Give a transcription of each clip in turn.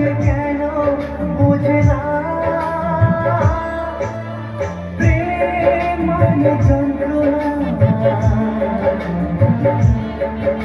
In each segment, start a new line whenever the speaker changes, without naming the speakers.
দেয় তবু লোকে কেন বোঝে না প্রেম মানে যন্ত্রণা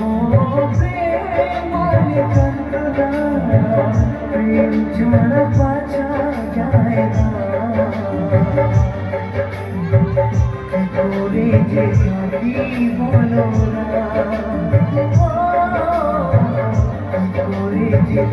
ও প্রেম মানে যন্ত্রণা প্রেম ছাড়া বাঁচা যায় না কি করে যে থাকি বলো না করে যে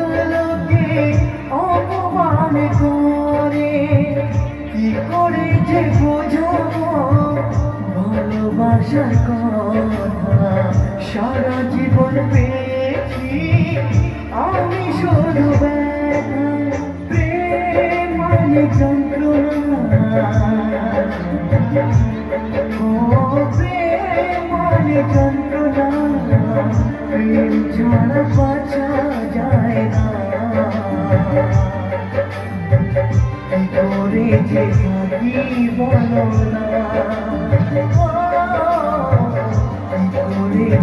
ভালোবাসার কথা সারা জীবন পেয়েছি। আমি শুধু প্রেম যন্ত্রণা ও প্রেম যন্ত্রণা প্রেম ছাড়া বাঁচা যায় না। করে যে বলো না।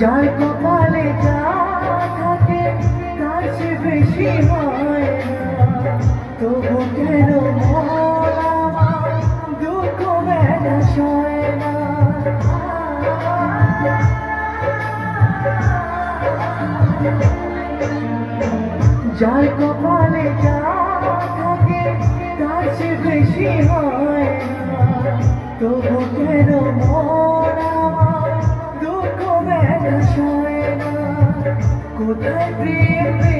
যার কপালে যা থাকে তার চেয়ে বেশি হয় তবু কেন দুঃখ বেদা সয় না? যার কপালে যা থাকে তার চেয়ে বেশি হয় তবু কেন মন কোথায় প্রিয়